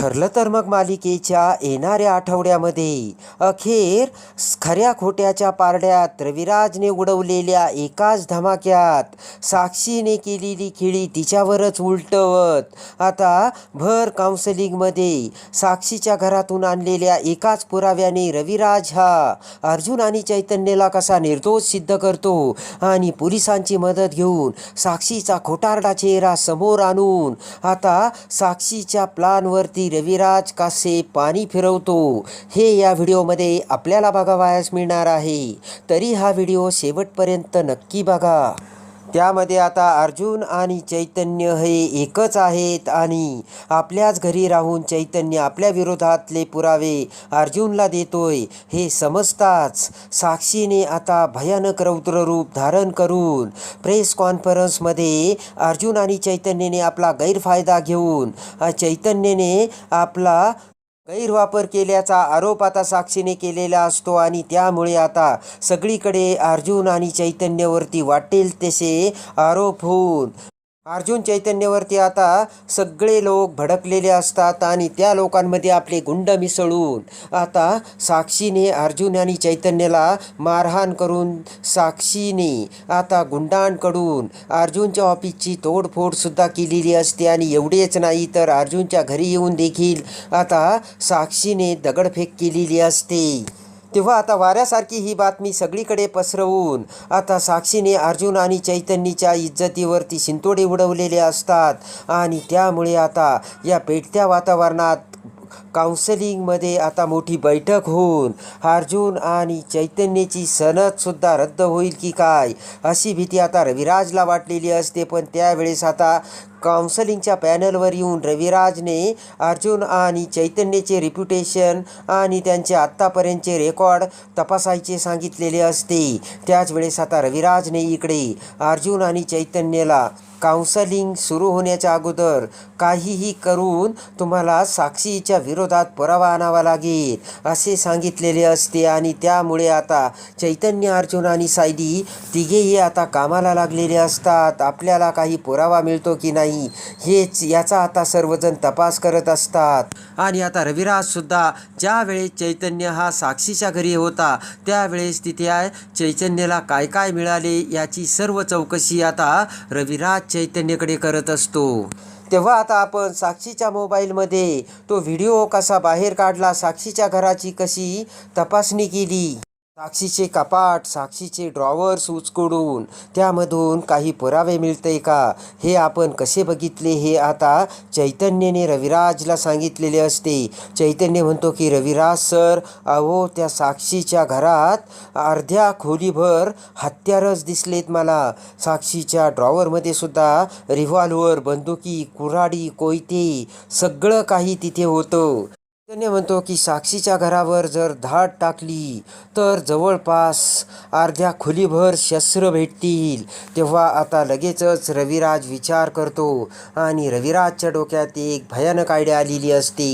ठरलं तर मग मालिकेच्या येणाऱ्या आठवड्यामध्ये. अखेर खऱ्या खोट्याच्या पारड्यात रविराजने उडवलेल्या एकाच धमाक्यात साक्षीने केलेली खेळी तिच्यावरच उलटवत. आता भर काउन्सिलिंगमध्ये साक्षीच्या घरातून आणलेल्या एकाच पुराव्याने रविराज हा अर्जुन आणि चैतन्यला कसा निर्दोष सिद्ध करतो आणि पोलिसांची मदत घेऊन साक्षीचा खोटारडा चेहरा समोर आणून आता साक्षीच्या प्लानवरती रविराज कासे पाणी फिरवतो. हे या व्हिडिओमध्ये आपल्याला बघावयास मिळणार आहे. तरी हा व्हिडिओ शेवटपर्यंत नक्की बघा. त्यामध्ये आता अर्जुन आणि चैतन्य हे एकच आहेत आणि आपल्याच घरी राहून चैतन्य आपल्या विरोधातले पुरावे अर्जुनला देतोय. हे समजताच साक्षीने आता भयानक रौद्ररूप धारण करून प्रेस कॉन्फरन्समध्ये अर्जुन आणि चैतन्यने आपला गैरफायदा घेऊन चैतन्यने आपला गैरवापर केल्याचा आरोप आता साक्षीने केलेला असतो आणि त्यामुळे आता सगळीकडे अर्जुन आणि चैतन्यवरती वाटेल तसे आरोप होऊन अर्जुन चैतन्यवरती आता सगळे लोक भडकलेले असतात आणि त्या लोकांमध्ये आपले गुंड मिसळून आता साक्षीने अर्जुन आणि चैतन्यला मारहाण करून साक्षीने आता गुंडांकडून अर्जुनच्या ऑफिसची तोडफोडसुद्धा केलेली असते आणि एवढेच नाही तर अर्जुनच्या घरी येऊन देखील आता साक्षीने दगडफेक केलेली असते. तेव्हा आता वाऱ्यासारखी ही बातमी सगळीकडे पसरवून आता साक्षीने अर्जुन आणि चैतन्यच्या इज्जतीवरती शिंतोडे उडवलेले असतात. आणि त्यामुळे आता या पेटत्या वातावरणात काउन्सिलिंगमध्ये आता मोठी बैठक होऊन अर्जुन आणि चैतन्याची सनदसुद्धा रद्द होईल की काय? अशी भीती आता रविराजला वाटलेली असते. पण त्यावेळेस आता काउन्सिलिंगच्या पॅनलवर येऊन रविराजने अर्जुन आणि चैतन्याचे रिप्युटेशन आणि त्यांचे आत्तापर्यंतचे रेकॉर्ड तपासायचे सांगितलेले असते. त्याच वेळेस आता रविराजने इकडे अर्जुन आणि चैतन्यला काउन्सलिंग सुरू होण्याच्या अगोदर काहीही करून तुम्हाला साक्षीच्या विरोधात पुरावा आणावा लागेल असे सांगितलेले असते. आणि त्यामुळे आता चैतन्य अर्जुन आणि सायली तिघेही आता कामाला लागलेले असतात. आपल्याला काही पुरावा मिळतो की नाही हेच याचा आता सर्वजण तपास करत असतात. आणि आता रविराजसुद्धा ज्यावेळेस चैतन्य हा साक्षीच्या घरी होता त्यावेळेस तिथे आहे चैतन्यला काय काय मिळाले याची सर्व चौकशी आता रविराज चैतन्यकडे करत असतो. तेव्हा आता आपण साक्षीच्या मोबाईलमध्ये तो व्हिडिओ कसा बाहेर काढला साक्षीच्या घराची कशी तपासणी केली? साक्षीचे कपाट साक्षीचे ड्रॉवर्स उचकडून त्यामधून काही पुरावे मिळते का? हे आपण कसे बघितले? हे आता चैतन्यने रविराजला सांगितलेले असते. चैतन्य म्हणतो की रविराज सर अहो त्या साक्षीच्या घरात अर्ध्या खोलीभर हत्यारच दिसलेत मला. साक्षीच्या ड्रॉवरमध्ये सुद्धा रिव्हॉल्वर बंदुकी कुऱ्हाडी कोयते सगळं काही तिथे होतं. चैतन्य म्हणतो की साक्षीच्या घरावर जर धाड टाकली तर जवळपास अर्ध्या खोलीभर शस्त्र भेटतील. तेव्हा आता लगेचच रविराज विचार करतो आणि रविराजच्या डोक्यात एक भयानक आयडिया आलेली असते.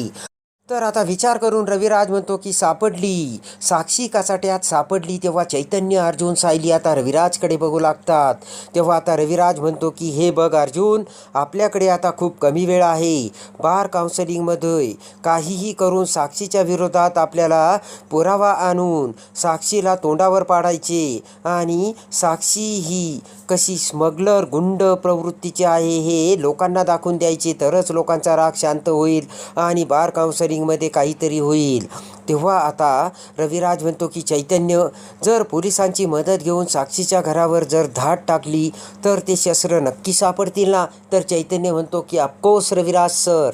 तर आता विचार करून रविराज म्हणतो की सापडली. साक्षी कासाट्यात सापडली तेव्हा चैतन्य अर्जुन सायली आता रविराजकडे बघू लागतात. तेव्हा आता रविराज म्हणतो की हे बघ अर्जुन आपल्याकडे आता खूप कमी वेळ आहे. बार काउन्सिलिंगमध्ये काहीही करून साक्षीच्या विरोधात आपल्याला पुरावा आणून साक्षीला तोंडावर पाडायचे. आणि साक्षी ही कशी स्मगलर गुंड प्रवृत्तीची आहे हे लोकांना दाखवून द्यायचे. तरच लोकांचा राग शांत होईल आणि बार काउन्सिलिंगमध्ये काहीतरी होईल. तेव्हा आता रविराज म्हणतो की चैतन्य जर पोलिसांची मदत घेऊन साक्षीच्या घरावर जर धाड टाकली तर ते शस्त्र नक्की सापडतील ना? तर चैतन्य म्हणतो की अफकोर्स रविराज सर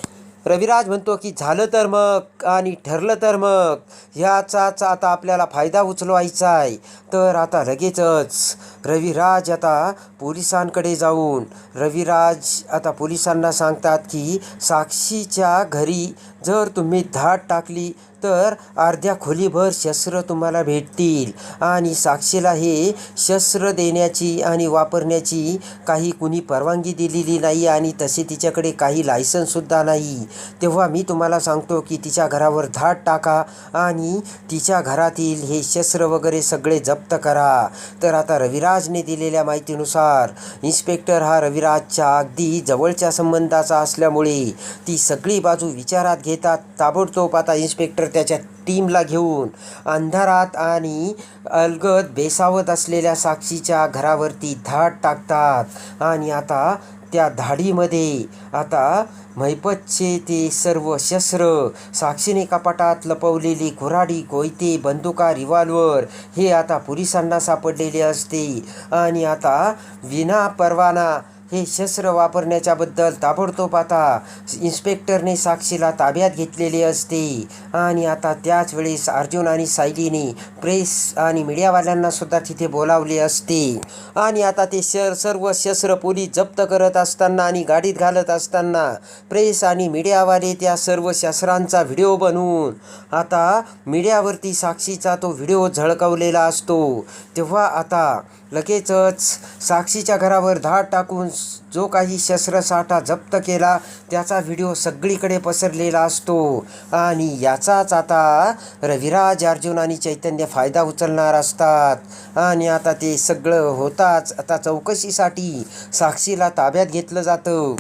रविराज म्हणतो की झालं तर मग आणि ठरलं तर मग. ह्याचाच आता आपल्याला फायदा उचलवायचा आहे. तर आता लगेचच रविराज आता पोलिसांकडे जाऊन रविराज आता पोलिसांना सांगतात की साक्षीच्या घरी जर तुम्ही धाड टाकली तर अर्ध्या खोलीभर शस्त्र तुम्हाला भेटतील आणि साक्षीला हे शस्त्र देण्याची आणि वापरण्याची काही कुणी परवानगी दिलेली नाही आणि तसे तिच्याकडे काही लायसन्ससुद्धा नाही. तेव्हा मी तुम्हाला सांगतो की तिच्या घरावर धाड टाका आणि तिच्या घरातील हे शस्त्र वगैरे सगळे जप्त करा. तर आता रविराज रविराजने दिलेल्या माहितीनुसार इन्स्पेक्टर हा रविराजच्या अगदी जवळच्या संबंधाचा असल्यामुळे ती सगळी बाजू विचारात घेतात. ताबडतोब आता इन्स्पेक्टर त्याच्या टीमला घेऊन अंधारात आणि अलगद बेसावत असलेल्या साक्षीच्या घरावरती धाड टाकतात. आणि आता त्या धाडीमध्ये. आता महिपतचे ते सर्व शस्त्र साक्षीने कपाटात लपवलेली कुऱ्हाडी कोयते बंदुका रिव्हॉल्वर हे आता पोलिसांना सापडलेले असते. आणि आता विना परवाना हे शस्त्र वापरण्याच्याबद्दल ताबडतोब आता इन्स्पेक्टरने साक्षीला ताब्यात घेतलेले असते. आणि आता त्याच वेळेस अर्जुन आणि सायलीने प्रेस आणि मीडियावाल्यांना सुद्धा तिथे बोलावले असते. आणि आता ते श सर्व शस्त्र पोलीस जप्त करत असताना आणि गाडीत घालत असताना प्रेस आणि मीडियावाले त्या सर्व शस्त्रांचा व्हिडिओ बनवून आता मीडियावरती साक्षीचा तो व्हिडिओ झळकवलेला असतो. तेव्हा आता लगेचच साक्षीच्या घरावर धाड टाकून जो काही शस्त्रसाठा जप्त केला त्याचा व्हिडिओ सगळीकडे पसरलेला असतो. आणि याचाच आता रविराज अर्जुन आणि चैतन्य फायदा उचलणार असतात. आणि आता ते सगळं होताच आता चौकशीसाठी साक्षीला ताब्यात घेतलं जातं.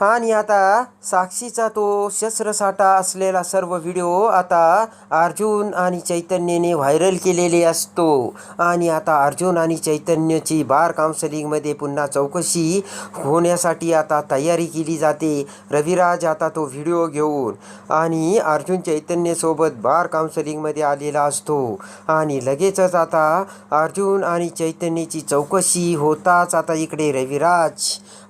आणि आता साक्षीचा तो शस्त्रसाठा असलेला सर्व व्हिडिओ आता अर्जुन आणि चैतन्यने व्हायरल केलेले असतो. आणि आता अर्जुन आणि चैतन्यची बार काउन्सिलिंगमध्ये पुन्हा चौकशी होण्यासाठी आता तयारी केली जाते. रविराज आता तो व्हिडिओ घेऊन आणि अर्जुन चैतन्यसोबत बार काउन्सिलिंगमध्ये आलेला असतो. आणि लगेचच आता अर्जुन आणि चैतन्याची चौकशी होताच आता इकडे रविराज.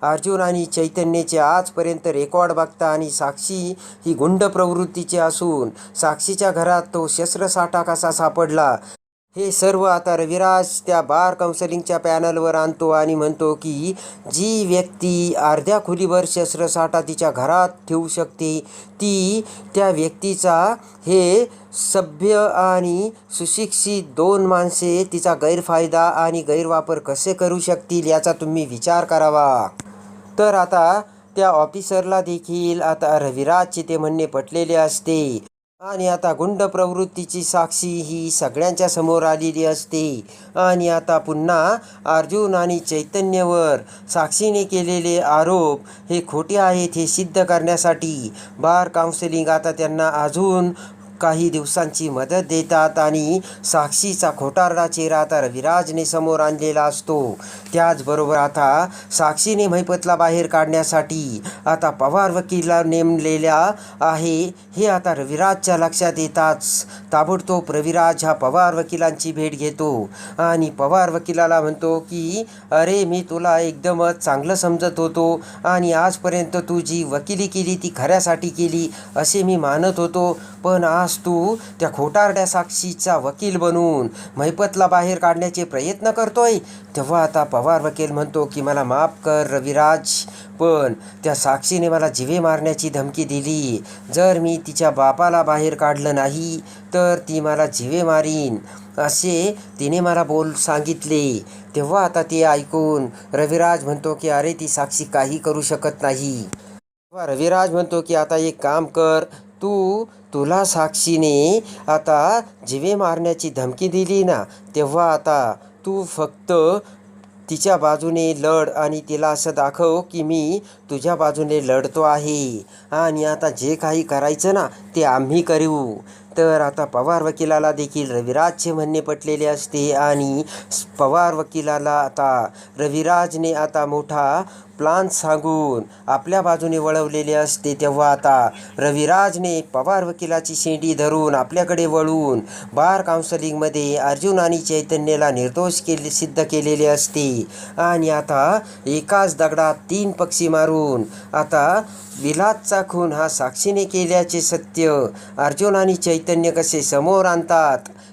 अर्जुन आणि चैतन्याचे आजपर्यंत रेकॉर्ड बघता आणि साक्षी ही गुंड प्रवृत्तीची असून साक्षीच्या घरात तो शस्त्रसाठा कसा सापडला? हे सर्व आता रविराज त्या बार काउन्सिलिंगच्या पॅनलवर आणतो आणि म्हणतो की जी व्यक्ती अर्ध्या खोलीवर शस्त्रसाठा तिच्या घरात ठेवू शकते ती त्या व्यक्तीचा हे सभ्य आणि सुशिक्षित दोन माणसे तिचा गैरफायदा आणि गैरवापर कसे करू शकतील याचा तुम्ही विचार करावा. तर आता त्या ऑफिसरला देखील आता रविराजचे ते म्हणणे पटलेले असते. आणि आता गुंड प्रवृत्तीची साक्षी ही सगळ्यांच्या समोर आलेली असते. आणि आता पुन्हा अर्जुन आणि चैतन्यवर साक्षीने केलेले आरोप हे खोटे आहेत हे सिद्ध करण्यासाठी. बार काउन्सिलिंग आता त्यांना अजून काही दिवसांची मदत देतात आणि साक्षीचा खोटारडा चेहरा आता रविराजने समोर आणलेला असतो. त्याचबरोबर आता साक्षीने महिपतला बाहेर काढण्यासाठी आता पवार वकीलला नेमलेल्या आहे हे आता रविराजच्या लक्षात येताच. ताबडतोब रविराज हा पवार वकिलांची भेट घेतो आणि पवार वकिलाला म्हणतो की अरे मी तुला एकदमच चांगलं समजत होतो आणि आजपर्यंत तू जी वकिली केली ती खऱ्यासाठी केली असे मी मानत होतो. पण आज तू त्या खोटारड्या साक्षीचा वकील बनून महिपतला बाहेर काढण्याचे प्रयत्न करतोय. तेव्हा आता पवार वकील म्हणतो की मला माफ कर रविराज पण त्या साक्षीने मला जिवे मारण्याची धमकी दिली. जर मी तिच्या बापाला बाहेर काढलं नाही तर ती मला जिवे मारीन. असे तिने मला बोल सांगितले. तेव्हा आता ते ऐकून रविराज म्हणतो की अरे ती साक्षी काही करू शकत नाही. तेव्हा रविराज म्हणतो की आता एक काम कर तू तुला साक्षीने आता जिवे मारण्याची धमकी दिली ना तेव्हा आता तू फक्त तिच्या बाजूने लढ आणि तिला असं दाखव की मी तुझ्या बाजूने लढतो आहे. आणि आता जे काही करायचं ना ते आम्ही करू. तर आता पवार वकिलाला देखील रविराजचे म्हणणे पटलेले असते आणि पवार वकिलाला आता रविराजने आता मोठा प्लान सांगून आपल्या बाजूने वळवलेले असते तेव्हा आता रविराजने पवार वकिलाची शेंडी धरून आपल्याकडे वळून बार काउन्सिलिंगमध्ये अर्जुन आणि चैतन्यला निर्दोष केले सिद्ध केलेले असते. आणि आता एकाच दगडात तीन पक्षी मारून आता विलासचा खून हा साक्षीने केल्याचे सत्य अर्जुन आणि चैतन्य कसे समोर आणतात